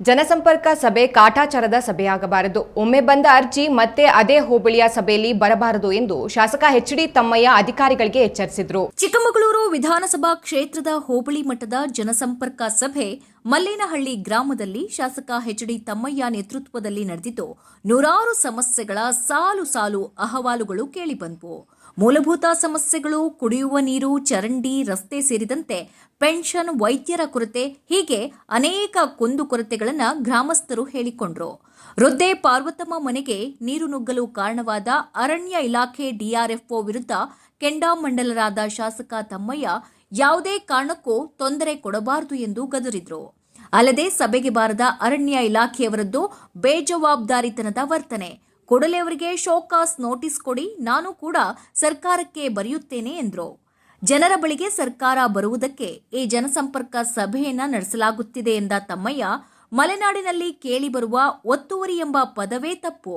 ಜನಸಂಪರ್ಕ ಸಭೆ ಕಾಟಾಚಾರದ ಸಭೆಯಾಗಬಾರದು. ಒಮ್ಮೆ ಬಂದ ಅರ್ಜಿ ಮತ್ತೆ ಅದೇ ಹೋಬಳಿಯ ಸಭೆಯಲ್ಲಿ ಬರಬಾರದು ಎಂದು ಶಾಸಕ ಎಚ್ ಡಿ ತಮ್ಮಯ್ಯ ಅಧಿಕಾರಿಗಳಿಗೆ ಎಚ್ಚರಿಸಿದರು. ಚಿಕ್ಕಮಗಳೂರು ವಿಧಾನಸಭಾ ಕ್ಷೇತ್ರದ ಹೋಬಳಿ ಮಟ್ಟದ ಜನಸಂಪರ್ಕ ಸಭೆ ಮಲ್ಲೇನಹಳ್ಳಿ ಗ್ರಾಮದಲ್ಲಿ ಶಾಸಕ ಎಚ್ಡಿ ತಮ್ಮಯ್ಯ ನೇತೃತ್ವದಲ್ಲಿ ನಡೆದಿದ್ದು, ನೂರಾರು ಸಮಸ್ಯೆಗಳ ಸಾಲು ಸಾಲು ಅಹವಾಲುಗಳು ಕೇಳಿಬಂದವು. ಮೂಲಭೂತ ಸಮಸ್ಯೆಗಳು, ಕುಡಿಯುವ ನೀರು, ಚರಂಡಿ, ರಸ್ತೆ ಸೇರಿದಂತೆ ಪೆನ್ಷನ್ ವೈದ್ಯರ ಕೊರತೆ, ಹೀಗೆ ಅನೇಕ ಕುಂದುಕೊರತೆಗಳನ್ನು ಗ್ರಾಮಸ್ಥರು ಹೇಳಿಕೊಂಡರು. ವೃದ್ಧೆ ಪಾರ್ವತಮ್ಮ ಮನೆಗೆ ನೀರು ನುಗ್ಗಲು ಕಾರಣವಾದ ಅರಣ್ಯ ಇಲಾಖೆ ಡಿಆರ್ಎಫ್ಒ ವಿರುದ್ಧ ಕೆಂಡಾಮಂಡಲರಾದ ಶಾಸಕ ತಮ್ಮಯ್ಯ ಯಾವುದೇ ಕಾರಣಕ್ಕೂ ತೊಂದರೆ ಕೊಡಬಾರದು ಎಂದು ಗದರಿದ್ರು. ಅಲ್ಲದೆ ಸಭೆಗೆ ಬಾರದ ಅರಣ್ಯ ಇಲಾಖೆಯವರದ್ದು ಬೇಜವಾಬ್ದಾರಿತನದ ವರ್ತನೆ. ಕೂಡಲೇ ಅವರಿಗೆ ಶೋಕಾಸ್ ನೋಟಿಸ್ ಕೊಡಿ, ನಾನು ಕೂಡ ಸರ್ಕಾರಕ್ಕೆ ಬರೆಯುತ್ತೇನೆ ಎಂದರು. ಜನರ ಬಳಿಗೆ ಸರ್ಕಾರ ಬರುವುದಕ್ಕೆ ಈ ಜನಸಂಪರ್ಕ ಸಭೆಯನ್ನ ನಡೆಸಲಾಗುತ್ತಿದೆ ಎಂದ ತಮ್ಮಯ್ಯ, ಮಲೆನಾಡಿನಲ್ಲಿ ಕೇಳಿಬರುವ ಒತ್ತುವರಿ ಎಂಬ ಪದವೇ ತಪ್ಪು.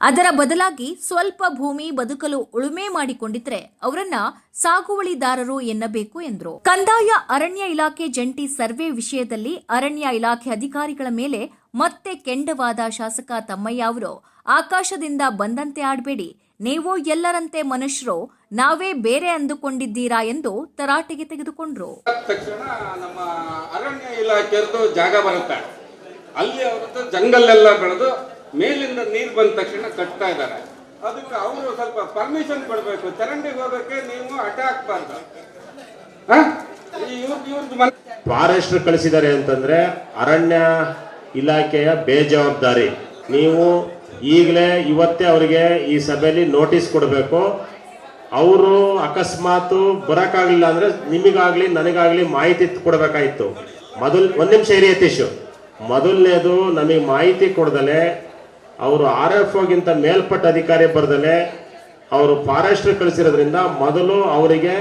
ಅದರ ಬದಲಾಗಿ ಸ್ವಲ್ಪ ಭೂಮಿ ಬದುಕಲು ಉಳುಮೆ ಮಾಡಿಕೊಂಡಿದ್ರೆ ಅವರನ್ನ ಸಾಗುವಳಿದಾರರು ಎನ್ನಬೇಕು ಎಂದರು. ಕಂದಾಯ ಅರಣ್ಯ ಇಲಾಖೆ ಜಂಟಿ ಸರ್ವೆ ವಿಷಯದಲ್ಲಿ ಅರಣ್ಯ ಇಲಾಖೆ ಅಧಿಕಾರಿಗಳ ಮೇಲೆ ಮತ್ತೆ ಕೆಂಡವಾದ ಶಾಸಕ ತಮ್ಮಯ್ಯ ಅವರು ಆಕಾಶದಿಂದ ಬಂದಂತೆ ಆಡಬೇಡಿ. ನೀವು ಎಲ್ಲರಂತೆ ಮನುಷ್ಯರು ನಾವೇ ಬೇರೆ ಅಂದುಕೊಂಡಿದ್ದೀರಾ ಎಂದು ತರಾಟೆಗೆ ತೆಗೆದುಕೊಂಡ್ರು. ಆದ ತಕ್ಷಣ ನಮ್ಮ ಅರಣ್ಯ ಇಲಾಖೆಯವ್ರದ್ದು ಜಾಗ ಬರುತ್ತೆ. ಅಲ್ಲಿ ಅವ್ರದ್ದು ಜಂಗಲ್ಲೆಲ್ಲ ಬೆಳೆದು ಮೇಲಿಂದ ನೀರು ಬಂದ ತಕ್ಷಣ ಕಟ್ತಾ ಇದ್ದಾರೆ. ಅದಕ್ಕೆ ಅವರು ಸ್ವಲ್ಪ ಪರ್ಮಿಷನ್ ಕೊಡಬೇಕು. ಚರಂಡಿಗೆ ಹೋಗಕ್ಕೆ ನೀವು ಅಡ್ಡ ಹಾಕ್ಬಾರ್ದು ಫಾರೆಸ್ಟ್ ಕಳಿಸಿದ್ದಾರೆ ಅಂತಂದ್ರೆ ಅರಣ್ಯ ಇಲಾಖೆಯ ಬೇಜವಾಬ್ದಾರಿ. ನೀವು ಈಗಲೇ ಇವತ್ತೇ ಅವರಿಗೆ ಈ ಸಭೆಯಲ್ಲಿ ನೋಟಿಸ್ ಕೊಡಬೇಕು. ಅವರು ಅಕಸ್ಮಾತ್ ಬರೋಕ್ಕಾಗಲಿಲ್ಲ ಅಂದ್ರೆ ನಿಮಗಾಗಲಿ, ನನಗಾಗಲಿ ಮಾಹಿತಿ ಕೊಡಬೇಕಾಯಿತು. ಮೊದಲ್ ಒಂದು ನಿಮಿಷ ಇರಿ ಯತೀಶು. ಮೊದಲನೇದು ನಮಗೆ ಮಾಹಿತಿ ಕೊಡದಲೆ ಅವರು ಆರ್ ಎಫ್ ಒಗಿಂತ ಮೇಲ್ಪಟ್ಟ ಅಧಿಕಾರಿ ಬರ್ದಲೆ ಅವರು ಫಾರೆಸ್ಟ್ ಕಳಿಸಿರೋದ್ರಿಂದ ಮೊದಲು ಅವರಿಗೆ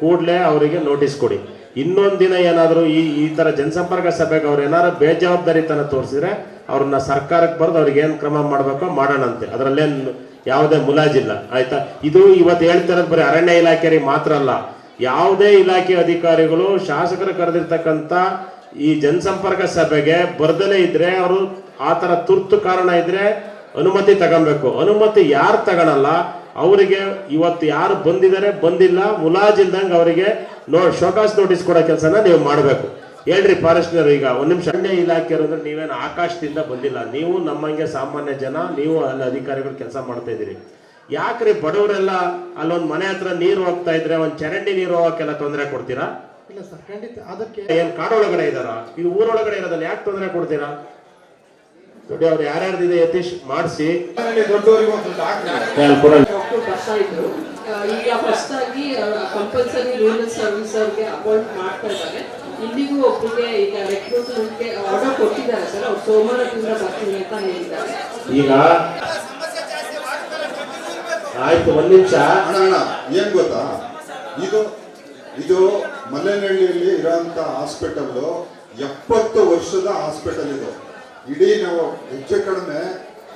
ಕೂಡಲೇ ಅವರಿಗೆ ನೋಟಿಸ್ ಕೊಡಿ. ಇನ್ನೊಂದು ದಿನ ಏನಾದರೂ ಈ ಈ ಥರ ಜನಸಂಪರ್ಕ ಸಭೆಗೆ ಅವ್ರು ಏನಾದ್ರು ಬೇಜವಾಬ್ದಾರಿತನ ತೋರಿಸಿದ್ರೆ ಅವ್ರನ್ನ ಸರ್ಕಾರಕ್ಕೆ ಬರೆದು ಅವ್ರಿಗೆ ಏನು ಕ್ರಮ ಮಾಡಬೇಕೋ ಮಾಡೋಣಂತೆ. ಅದರಲ್ಲೇನು ಯಾವುದೇ ಮುಲಾಜಿಲ್ಲ ಆಯ್ತಾ? ಇದು ಇವತ್ತು ಹೇಳ್ತಿರೋದು ಬರೀ ಅರಣ್ಯ ಇಲಾಖೆಯವರಿಗೆ ಮಾತ್ರ ಅಲ್ಲ. ಯಾವುದೇ ಇಲಾಖೆ ಅಧಿಕಾರಿಗಳು, ಶಾಸಕರು ಕರೆದಿರ್ತಕ್ಕಂಥ ಈ ಜನಸಂಪರ್ಕ ಸಭೆಗೆ ಬರ್ದಲೇ ಇದ್ರೆ ಅವರು ಆ ಥರ ತುರ್ತು ಕಾರಣ ಇದ್ರೆ ಅನುಮತಿ ತಗೊಬೇಕು. ಅನುಮತಿ ಯಾರು ತಗೊಳಲ್ಲ? ಅವರಿಗೆ ಇವತ್ತು ಯಾರು ಬಂದಿದ್ದಾರೆ ಬಂದಿಲ್ಲ ಮುಲಾಜಿಲ್ದಂಗೆ ಅವರಿಗೆ ನೋ ಶೋಕಾಸ್ ನೋಟಿಸ್ ಕೊಡೋ ಕೆಲಸನ ನೀವು ಮಾಡಬೇಕು. ಹೇಳ್ರಿ ಫಾರೆಸ್ಟ್ನರ್ ಈಗ ಒಂದು ನಿಮಿಷ. ಅರಣ್ಯ ಇಲಾಖೆ ಅಂದ್ರೆ ನೀವೇನು ಆಕಾಶದಿಂದ ಬಂದಿಲ್ಲ. ನೀವು ನಮ್ಮಂಗೆ ಸಾಮಾನ್ಯ ಜನ ನೀವು ಅಲ್ಲಿ ಅಧಿಕಾರಿಗಳು ಕೆಲಸ ಮಾಡ್ತಾ ಇದ್ದೀರಿ. ಯಾಕ್ರಿ ಬಡವರೆಲ್ಲ ಅಲ್ಲೊಂದು ಮನೆ ಹತ್ರ ನೀರು ಹೋಗ್ತಾ ಇದ್ರೆ ಒಂದು ಚರಂಡಿ ನೀರು ಹೋಗೋಕ್ಕೆಲ್ಲ ತೊಂದರೆ ಕೊಡ್ತೀರಾ? ಇಲ್ಲ ಸರ್ ಖಂಡಿತ ಅದಕ್ಕೆ ಏನ್ ಕಾಡೊಳಗಡೆ ಇದಾರ ಇದು ಊರೊಳಗಡೆ ಇರೋದಲ್ಲ ಯಾಕೆ ತೊಂದರೆ ಕೊಡ್ತೀರಾ? ನೋಡಿ ಅವ್ರು ಯಾರ್ಯಾರ್ದಿದೆ ಯತೀಶ್ ಮಾಡಿಸಿ. ಈಗ ಹೊಸದಾಗಿ ಕಂಪಲ್ಸರಿ ರೂರಲ್ ಸರ್ವಿಸ್ ಅವ್ರಿಗೆ ಅಪಾಯಿಂಟ್ ಮಾಡ್ತಾ ಇದ್ದಾರೆ. ಇಲ್ಲಿಗೂ ಒಬ್ಬರಿಗೆ ಈಗ ರೆಕ್ರೂಟ್ಮೆಂಟ್ಗೆ ಆರ್ಡರ್ ಕೊಟ್ಟಿದ್ದಾರೆ ಸರ್. ಅವ್ರು ಸೋಮವಾರದಿಂದ ಬರ್ತೀನಿ ಅಂತ ಹೇಳಿದ್ದಾರೆ. ಈಗ ಆಯ್ತು ಒಂದ್ ನಿಮಿಷ. ಅಣ್ಣ ಅಣ್ಣ ಏನ್ ಗೊತ್ತಾ? ಇದು ಇದು ಮಲ್ಲೇನಹಳ್ಳಿಯಲ್ಲಿ ಇರೋಂಥ ಹಾಸ್ಪಿಟಲ್ ಎಪ್ಪತ್ತು ವರ್ಷದ ಹಾಸ್ಪಿಟಲ್ ಇದು. ಇಡೀ ನಾವು ಹೆಚ್ಚು ಕಡಿಮೆ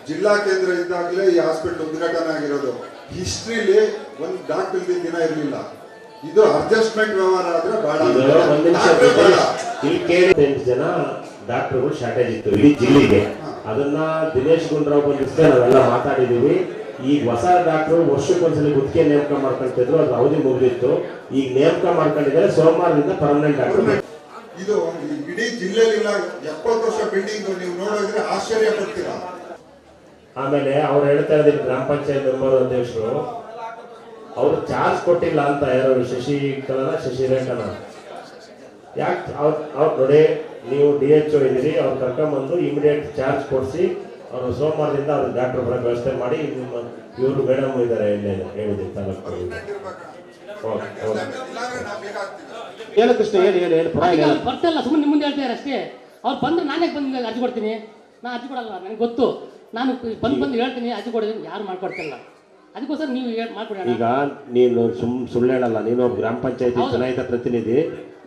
ಜಿಲ್ಲಾ ಕೇಂದ್ರ ಇದ್ದಾಗಲೇ ಈ ಹಾಸ್ಪಿಟಲ್ ಉದ್ಘಾಟನೆ ಆಗಿರೋದು. ಹಿಸ್ಟ್ರಿಲಿ ಒಂದು ಡಾಕ್ಟರ್ ದಿನ ಇರಲಿಲ್ಲ. ಇದು ಅಡ್ಜಸ್ಟ್ಮೆಂಟ್ ವ್ಯವಹಾರ ಆದ್ರೆ ಬಹಳ ಜನ ಡಾಕ್ಟರ್ಗಳು ಶಾರ್ಟೇಜ್ ಇತ್ತು ಇಡೀ ಜಿಲ್ಲೆಗೆ. ಅದನ್ನ ದಿನೇಶ್ ಗುಂಡ್ರಾವ್ ಬಂದಿస్తే ನಾವೆಲ್ಲ ಮಾತಾಡಿದೀವಿ. ಈಗ ಹೊಸ ಡಾಕ್ಟ್ರು ವರ್ಷಕ್ಕೊಂದ್ಸಲಿ ಗುತ್ತಿಗೆ ನೇಮಕ ಮಾಡ್ಕೊಳ್ತಿದ್ರು ಅದು ಅವಧಿ ಮುಗಿದಿತ್ತು. ಈಗ ನೇಮಕ ಮಾಡ್ಕೊಂಡಿದ್ದಾರೆ ಸೋಮವಾರದಿಂದ ಪರ್ಮನೆಂಟ್ ಡಾಕ್ಟರ್. ಇದು ಇಡೀ ಜಿಲ್ಲೆಯಲ್ಲಿಲ್ಲ ಎಪ್ಪತ್ತು ವರ್ಷ ಬಿಲ್ಡಿಂಗ್ ನೀವು ನೋಡಿದ್ರೆ ಆಶ್ಚರ್ಯ ಪಡ್ತೀರಾ? ಆಮೇಲೆ ಅವ್ರು ಹೇಳ್ತಾ ಇದ್ರು ಗ್ರಾಮ ಪಂಚಾಯತ್ ಮೆಂಬರ್ ಅಧ್ಯಕ್ಷರು ಅವ್ರು ಚಾರ್ಜ್ ಕೊಟ್ಟಿಲ್ಲ ಅಂತ ಯಾರು ಶಶಿ ತರ ಯಾಕೆ ಅವ್ರು ಅವ್ರು ನೋಡಿ ನೀವು ಡಿ ಎಚ್ ಒ ಇದ್ದೀರಿ ಅವ್ರು ಕರ್ಕೊಂಬಂದು ಇಮಿಡಿಯೇಟ್ ಚಾರ್ಜ್ ಕೊಡಿಸಿ ಅವರು ಸೋಮವಾರದಿಂದ ಅವ್ರಿಗೆ ಡಾಕ್ಟರ್ ಬರೋಕ್ಕೆ ವ್ಯವಸ್ಥೆ ಮಾಡಿ ನಿಮ್ಮ ಇವರು ಮೇಡಮ್ ಇದ್ದಾರೆ ಇಲ್ಲೇ ಹೇಳಿದೆ ತಾಲೂಕು? ಓಕೆ ಓಕೆ ಹೇಳು ಕೃಷ್ಣ ಹೇಳಿ ಹೇಳಿ ಹೇಳಿ ಬರ್ತಾರಲ್ಲ ಸುಮ್ಮನೆ ನಿಮ್ಮ ಮುಂದೆ ಹೇಳ್ತಾರೆ ಅಷ್ಟೇ. ಅವ್ರು ಬಂದ್ರೆ ನಾನೇ ಬಂದು ಅರ್ಜಿ ಕೊಡ್ತೀನಿ. ನಾನು ಅರ್ಜಿ ಕೊಡಲ್ಲ ನನಗೆ ಗೊತ್ತು. ನಾನು ಬಂದು ಬಂದು ಹೇಳ್ತೀನಿ ಅರ್ಜಿ ಕೊಡೋದನ್ನು ಯಾರು ಮಾಡ್ಕೊಡ್ತಿಲ್ಲ ಅದಕ್ಕೋಸ್ಕರ ನೀವು ಹೇಳ್- ಮಾಡ್ಕೊಡಿ ಅಣ್ಣ. ಈಗ ನೀನು ಸುಮ್ ಸುಳ್ಳು ಹೇಳಲ್ಲ ನೀನು ಒಬ್ಬ ಗ್ರಾಮ ಪಂಚಾಯತಿ ಚುನಾಯಿತ ಪ್ರತಿನಿಧಿ.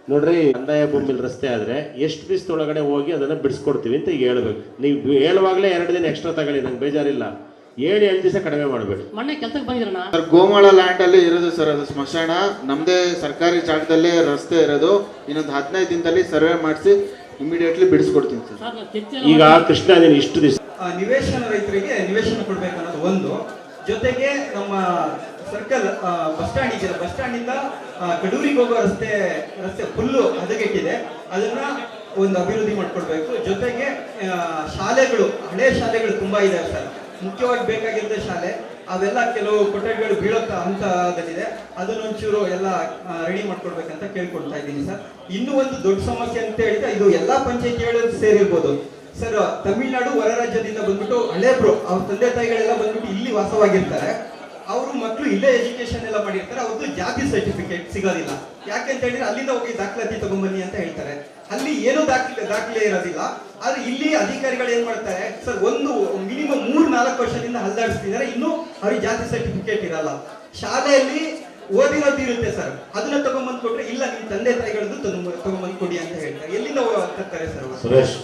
ನೋಡ್ರಿ ಕಂದಾಯ ಭೂಮಿಲಿ ರಸ್ತೆ ಆದ್ರೆ ಎಷ್ಟು ದಿವಸದೊಳಗಡೆ ಹೋಗಿ ಅದನ್ನ ಬಿಡಿಸ್ಕೊಡ್ತೀವಿ ಅಂತ ಈಗ ಹೇಳ್ಬೇಕು. ನೀವು ಹೇಳುವಾಗಲೇ ಎರಡು ದಿನ ಎಕ್ಸ್ಟ್ರಾ ತಗೊಳ್ಳಿ ನಂಗೆ ಬೇಜಾರಿಲ್ಲ. ಏಳು ಎಂಟು ದಿವಸ ಕಡಿಮೆ ಮಾಡಬೇಡಿ. ಮೊನ್ನೆ ಕೆಲಸಕ್ಕೆ ಬಂದಿರೋಣ ಸರ್ ಗೋಮಾಳ ಲ್ಯಾಂಡ್ ಅಲ್ಲಿ ಇರೋದು ಸರ್ ಅದು ಸ್ಮಶಾನ. ನಮ್ದೇ ಸರ್ಕಾರಿ ಜಾಗದಲ್ಲೇ ರಸ್ತೆ ಇರೋದು. ಇನ್ನೊಂದು ಹದಿನೈದು ದಿನದಲ್ಲಿ ಸರ್ವೆ ಮಾಡಿಸಿ ಇಮಿಡಿಯೇಟ್ಲಿ ಬಿಡಿಸ್ಕೊಡ್ತೀನಿ ಸರ್. ಸರ್ ಈಗ ಕೃಷ್ಣ ನೀನು ಇಷ್ಟು ದಿವಸ. ಆ, ನಿವೇಶನ ರೈತರಿಗೆ ನಿವೇಶನ ಕೊಡ್ಬೇಕನ್ನೋದು ಒಂದು. ಜೊತೆಗೆ ನಮ್ಮ ಸರ್ಕಲ್ ಬಸ್ ಸ್ಟ್ಯಾಂಡ್ ಇದೆಯಲ್ಲ ಬಸ್ ಸ್ಟ್ಯಾಂಡ್ ಇಂದ ಆ, ಕಡೂರಿಗೆ ಹೋಗೋ ರಸ್ತೆ ರಸ್ತೆ ಫುಲ್ಲು ಹದಗೆಟ್ಟಿದೆ. ಅದನ್ನ ಒಂದು ಅಭಿವೃದ್ಧಿ ಮಾಡ್ಕೊಡ್ಬೇಕು. ಜೊತೆಗೆ ಆ, ಶಾಲೆಗಳು ಹಳೆ ಶಾಲೆಗಳು ತುಂಬಾ ಇದೆ ಸರ್. ಮುಖ್ಯವಾಗಿ ಬೇಕಾಗಿದ್ದ ಶಾಲೆ, ಅವೆಲ್ಲ ಕೆಲವು ಕೊಠಡಿಗಳು ಬೀಳೋ ಹಂತದಲ್ಲಿದೆ. ಅದನ್ನೊಂಚೂರು ಎಲ್ಲ ರೆಡಿ ಮಾಡ್ಕೊಡ್ಬೇಕಂತ ಕೇಳ್ಕೊಳ್ತಾ ಇದ್ದೀನಿ ಸರ್. ಇನ್ನೂ ಒಂದು ದೊಡ್ಡ ಸಮಸ್ಯೆ ಅಂತ ಹೇಳಿದ್ರೆ, ಇದು ಎಲ್ಲಾ ಪಂಚಾಯಿತಿಗಳು ಸೇರಿರ್ಬೋದು. ಸರ್, ತಮಿಳ್ನಾಡು ಹೊರ ರಾಜ್ಯದಿಂದ ಬಂದ್ಬಿಟ್ಟು ಹಳೇಬ್ರು, ಅವ್ರ ತಂದೆ ತಾಯಿಗಳೆಲ್ಲ ಬಂದ್ಬಿಟ್ಟು ಇಲ್ಲಿ ವಾಸವಾಗಿರ್ತಾರೆ. ಅವರು ಮಕ್ಕಳು ಇಲ್ಲೇ ಎಜುಕೇಶನ್ ಎಲ್ಲ ಮಾಡಿರ್ತಾರೆ ಅವ್ರದ್ದು ಜಾತಿ ಸರ್ಟಿಫಿಕೇಟ್ ಸಿಗೋದಿಲ್ಲ. ಯಾಕೆ ಅಂತ ಹೇಳಿದ್ರೆ, ಅಲ್ಲಿಂದ ಹೋಗಿ ದಾಖಲಾತಿ ತಗೊಂಬನ್ನಿ ಅಂತ ಹೇಳ್ತಾರೆ. ಅಲ್ಲಿ ಏನು ದಾಖಲೆ ದಾಖಲೆ ಇರೋದಿಲ್ಲ. ಆದ್ರೆ ಇಲ್ಲಿ ಅಧಿಕಾರಿಗಳು ಏನ್ ಮಾಡ್ತಾರೆ, ಸರ್, ಒಂದು ನಾಲ್ಕು ವರ್ಷದಿಂದ ಹಲ್ದಾಡಿಸ್ತಿದ್ದಾರೆ. ಇನ್ನು ಅವ್ರಿಗೆ ಜಾತಿ ಸರ್ಟಿಫಿಕೇಟ್ ಇರಲ್ಲ. ಶಾಲೆಯಲ್ಲಿ ಓದಿರೋದು ಇರುತ್ತೆ ಸರ್. ಅದನ್ನ ತಗೊಂಬಂದ್ ಕೊಟ್ರೆ, ಇಲ್ಲ, ನಿಮ್ ತಂದೆ ತಾಯಿಗಳದ್ದು ತಗೊಂಬ- ತಗೊಂಬಂದ್ ಕೊಡಿ ಅಂತ ಹೇಳ್ತಾರೆ. ಎಲ್ಲಿಂದ ಹೋಗ್ತಾರೆ ಸರ್ ಸುರೇಶ್,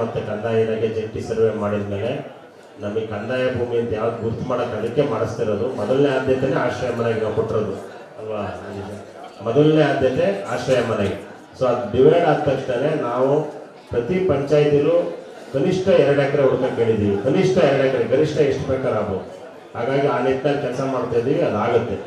ಮತ್ತೆ ಕಂದಾಯ ಇಲಾಖೆ ಜಂಟಿ ಸರ್ವೆ ಮಾಡಿದ್ಮೇಲೆ ನಮಗೆ ಕಂದಾಯ ಭೂಮಿ ಅಂತ ಯಾವ್ದು ಗುರುತು ಮಾಡಕ್ಕೆ ಅದಕ್ಕೆ ಮಾಡಿಸ್ತಿರೋದು, ಮೊದಲನೇ ಆದ್ಯತೆನೇ ಆಶ್ರಯ ಮನೆಗೆ ನಾವು ಕೊಟ್ಟಿರೋದು ಅಲ್ವಾ ಮೊದಲನೇ ಆದ್ಯತೆ ಆಶ್ರಯ ಮನೆಗೆ. ಸೊ ಅದು ಡಿವೈಡ್ ಆದ ತಕ್ಷಣ ನಾವು ಪ್ರತಿ ಪಂಚಾಯತಿಲೂ ಕನಿಷ್ಠ ಎರಡು ಎಕರೆ ಹುಡ್ಕಕ್ಕೆ ಕೇಳಿದ್ದೀವಿ. ಕನಿಷ್ಠ ಎರಡು ಎಕರೆ, ಗರಿಷ್ಠ ಎಷ್ಟು ಬೇಕಾದ್ರೆ ಆಗ್ಬೋದು? ಹಾಗಾಗಿ ಆ ನಿಟ್ಟಿನಲ್ಲಿ ಕೆಲಸ ಮಾಡ್ತಾ ಇದ್ದೀವಿ ಅದಾಗುತ್ತೆ.